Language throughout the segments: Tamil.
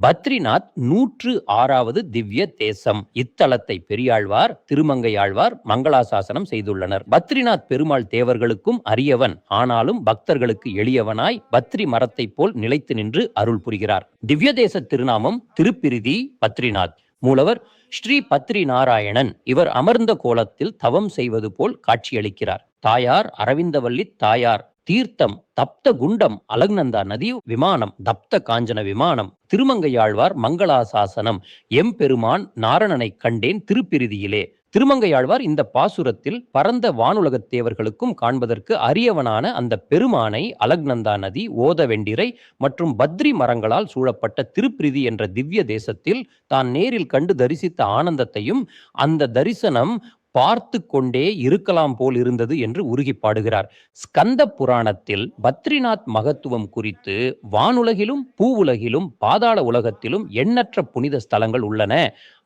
பத்ரிநாத் நூற்று ஆறாவது திவ்ய தேசம். இத்தலத்தை பெரியாழ்வார் திருமங்கையாழ்வார் மங்களாசாசனம் செய்துள்ளனர். பத்ரிநாத் பெருமாள் தேவர்களுக்கும் அரியவன் ஆனாலும் பக்தர்களுக்கு எளியவனாய் பத்ரி மரத்தைப் போல் நிலைத்து நின்று அருள் புரிகிறார். திவ்ய தேச திருநாமம் திருப்பிரிதி பத்ரிநாத். மூலவர் ஸ்ரீ பத்ரி நாராயணன் இவர் அமர்ந்த கோலத்தில் தவம் செய்வது போல் காட்சியளிக்கிறார். தாயார் அரவிந்தவல்லி தாயார் தீர்த்தம் தப்த குண்டம் அலக்நந்தா நதி விமானம் தப்த காஞ்சன விமானம் திருமங்கையாழ்வார் மங்களாசாசனம். எம்பெருமான் நாரணனை கண்டேன் திருப்பிரிதியிலே. திருமங்கையாழ்வார் இந்த பாசுரத்தில் பரந்த வானுலகத் தேவர்களுக்கும் காண்பதற்கு அரியவனான அந்த பெருமானை அலக்நந்தா நதி ஓதவெண்டிரை மற்றும் பத்ரி மரங்களால் சூழப்பட்ட திருப்பிரிதி என்ற திவ்ய தேசத்தில் தான் நேரில் கண்டு தரிசித்த ஆனந்தத்தையும் அந்த தரிசனம் பார்த்து கொண்டே இருக்கலாம் போல் இருந்தது என்று உருகி பாடுகிறார். ஸ்கந்த புராணத்தில் பத்ரிநாத் மகத்துவம் குறித்து வானுலகிலும் பூவுலகிலும் பாதாள உலகத்திலும் எண்ணற்ற புனித ஸ்தலங்கள் உள்ளன.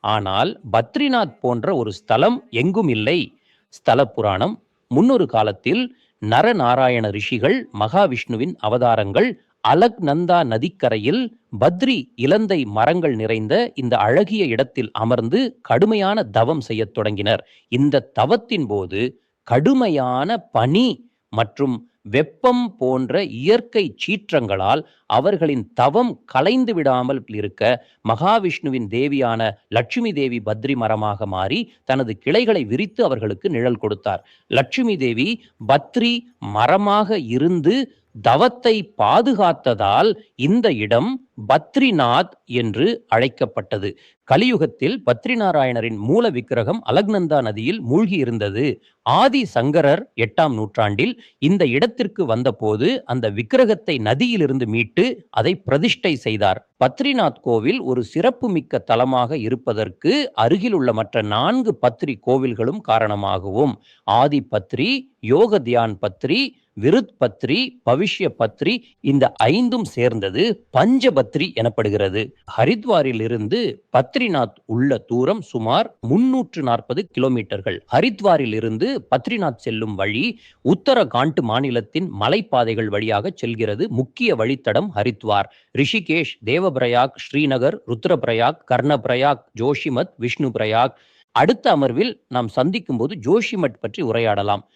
ஆனால் பத்ரிநாத் போன்ற ஒரு ஸ்தலம் எங்கும் இல்லை. ஸ்தல புராணம் முன்னொரு காலத்தில் நரநாராயண ரிஷிகள் மகாவிஷ்ணுவின் அவதாரங்கள் அலக்நந்தா நதிக்கரையில் பத்ரி இலந்தை மரங்கள் நிறைந்த இந்த அழகிய இடத்தில் அமர்ந்து கடுமையான தவம் செய்யத் தொடங்கினர். இந்த தவத்தின் போது கடுமையான பனி மற்றும் வெப்பம் போன்ற இயற்கை சீற்றங்களால் அவர்களின் தவம் கலைந்து விடாமல் இருக்க மகாவிஷ்ணுவின் தேவியான லட்சுமி தேவி பத்ரி மரமாக மாறி தனது கிளைகளை விரித்து அவர்களுக்கு நிழல் கொடுத்தார். லட்சுமி தேவி பத்ரி மரமாக இருந்து தவத்தை பாதுகாத்ததால் இந்த இடம் பத்ரிநாத் என்று அழைக்கப்பட்டது. கலியுகத்தில் பத்ரிநாராயணரின் மூல விக்கிரகம் அலக்நந்தா நதியில் மூழ்கி இருந்தது. ஆதி சங்கரர் எட்டாம் நூற்றாண்டில் இந்த இடத்திற்கு வந்தபோது அந்த விக்கிரகத்தை நதியிலிருந்து மீட்டு அதை பிரதிஷ்டை செய்தார். பத்ரிநாத் கோவில் ஒரு சிறப்புமிக்க தலமாக இருப்பதற்கு அருகில் உள்ள மற்ற நான்கு பத்ரி கோவில்களும் காரணமாகவும் ஆதி பத்ரி யோக தியான் பத்ரி விருத் பத்ரி பவிஷ்ய பத்ரி இந்த ஐந்தும் சேர்ந்தது பஞ்சபத்ரி எனப்படுகிறது. ஹரித்வாரில் இருந்து பத்ரிநாத் உள்ள தூரம் சுமார் முன்னூற்று நாற்பது கிலோமீட்டர்கள். ஹரித்வாரில் இருந்து பத்ரிநாத் செல்லும் வழி உத்தரகாண்ட் மாநிலத்தின் மலைப்பாதைகள் வழியாக செல்கிறது. முக்கிய வழித்தடம் ஹரித்வார். ரிஷிகேஷ் தேவபிரயாக் ஸ்ரீநகர் ருத்ரபிரயாக் கர்ணபிரயாக் ஜோஷிமத் விஷ்ணு பிரயாக் அடுத்த அமர்வில் நாம் சந்திக்கும் போது ஜோஷிமட் பற்றி உரையாடலாம்.